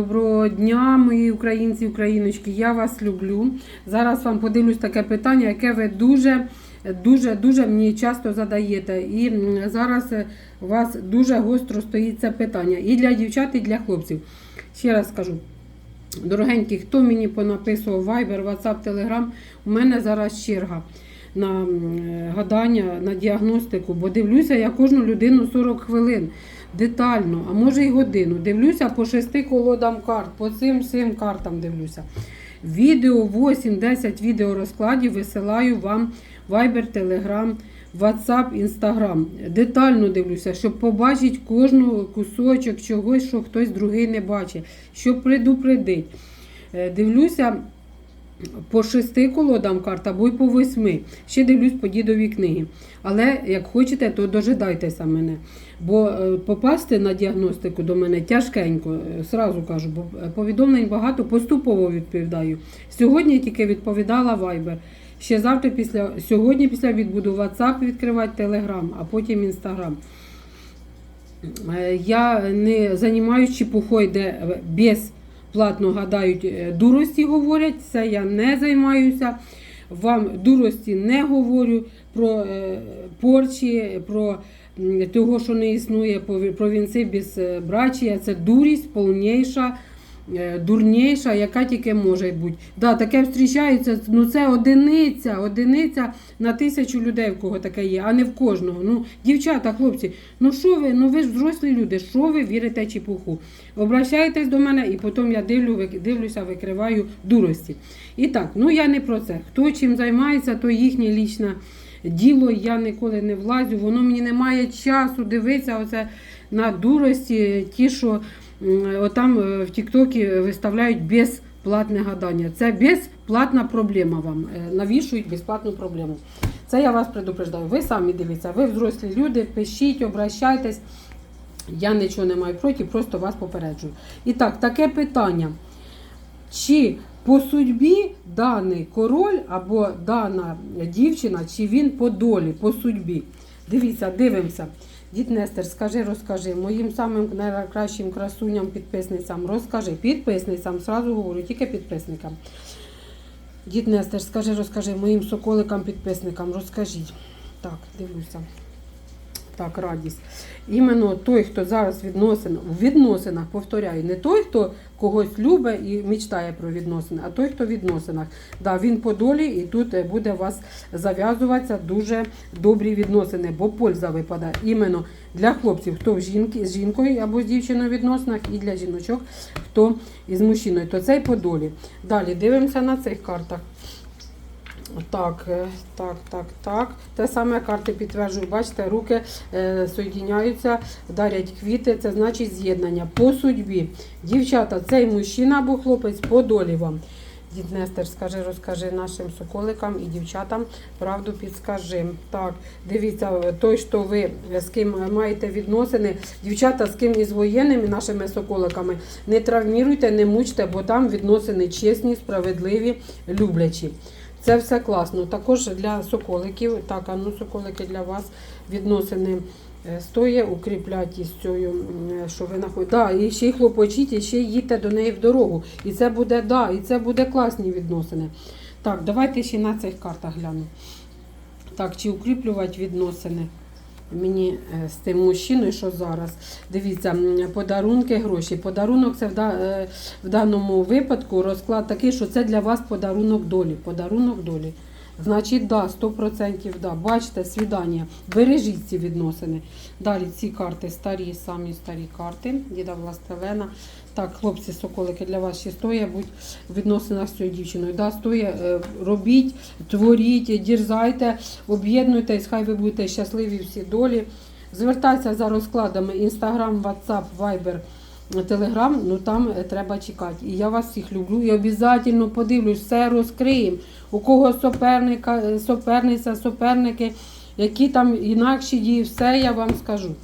Доброго дня, мої українці, україночки. Я вас люблю. Зараз вам подивлюсь таке питання, яке ви дуже, дуже, дуже мені часто задаєте. І зараз е, у вас дуже гостро стоїть це питання і для дівчат, і для хлопців. Ще раз скажу. Дорогенькі, хто мені понаписував Viber, WhatsApp, Telegram, у мене зараз черга на е, гадання, на діагностику, бо дивлюся я кожну людину 40 хвилин детально, а може й годину. Дивлюся по шести колодам карт, по цим всім картам дивлюся. Відео 8-10 відео розкладів висилаю вам Viber, Telegram, WhatsApp, Instagram. Детально дивлюся, щоб побачити кожну кусочок чогось, що хтось другий не бачить, щоб предупредить. Е, Дивлюся по шести колодам карт або й по восьми. Ще дивлюсь по дідовій книги. Але як хочете, то дожидайтеся мене. Бо е, попасти на діагностику до мене тяжкенько, е, сразу кажу, бо е, повідомлень багато, поступово відповідаю. Сьогодні тільки відповідала Viber. Ще завтра після сьогодні після відбуду WhatsApp відкривати Telegram, а потім Instagram. Я не займаюся чепухою, де е, безплатно гадають, е, дурості говорять. Це я не займаюся. Вам дурості не говорю про е, порчі, про того, що не існує, про- вінці без безбрачія. Це дурість повніша. Е, Дурніша, яка тільки може бути. Да, таке зустрічається, ну це одиниця, одиниця на тисячу людей, в кого таке є, а не в кожного. Ну, дівчата, хлопці, ну що ви, ну ви ж взрослі люди, що ви вірите чепуху? Обращайтесь до мене і потім я дивлю, дивлюся, викриваю дурості. І так, ну я не про це. Хто чим займається, то їхнє лічне діло, я ніколи не влазю, воно мені не має часу дивитися оце на дурості, ті, що отам е, в Тіктокі виставляють безплатне гадання. Це безплатна проблема вам. е, Навішують безплатну проблему. Це я вас предупреждаю. Ви самі дивіться, ви взрослі люди, пишіть, обращайтесь. Я нічого не маю проти, просто вас попереджую. І так, таке питання. Чи по судьбі даний король або дана дівчина, чи він по долі, по судьбі? Дивіться, дивимося. Дід Нестер, скажи, розкажи, моїм самим найкращим красуням, підписницям, розкажи. Підписницям, сразу говорю, тільки підписникам. Дід Нестер, скажи, розкажи, моїм соколикам, підписникам, розкажіть. Так, дивлюся. Так, радість. Іменно той, хто зараз відносин, в відносинах, повторяю, не той, хто когось любить і мечтає про відносини, а той, хто в відносинах. Да, він по долі і тут е, буде у вас зав'язуватися дуже добрі відносини, бо польза випадає іменно для хлопців, хто в жінки, з жінкою або з дівчиною в відносинах, і для жіночок, хто із мужчиною. То цей по долі. Далі дивимося на цих картах. Так, е, так, так, так. Те саме карти підтверджують. Бачите, руки е, соєдиняються, дарять квіти, це значить з'єднання по судьбі. Дівчата, цей мужчина або хлопець по долі вам. Дід Нестер, скажи, розкажи нашим соколикам і дівчатам правду підскажи. Так, дивіться, той, що ви з ким маєте відносини, дівчата з ким із воєнними нашими соколиками, не травміруйте, не мучте, бо там відносини чесні, справедливі, люблячі. Це все класно. Також для соколиків, так, а ну соколики для вас відносини стоє, стоїть, укріплять із цією, що ви знаходите. Да, і ще й хлопочіть, і ще їдьте до неї в дорогу. І це буде, да, і це буде класні відносини. Так, давайте ще на цих картах глянемо. Так, чи укріплювати відносини? Мені е, з тим мужчиною, що зараз. Дивіться, подарунки, гроші. Подарунок це е, в даному випадку розклад такий, що це для вас подарунок долі. Подарунок долі. Значить, да, 100% да. Бачите, свідання. Бережіть ці відносини. Далі ці карти старі, самі старі карти. Діда Властелена. Так, хлопці, соколики, для вас ще стоять будь в відносинах з цією дівчиною. Да, стоїть, е, робіть, творіть, дірзайте, об'єднуйтесь, хай ви будете щасливі всі долі. Звертайтеся за розкладами Instagram, WhatsApp, Viber, Telegram, ну там е, треба чекати. І я вас всіх люблю і обов'язково подивлюсь, все розкриємо. У кого суперника, е, суперниця, суперники, які там інакші дії, все я вам скажу.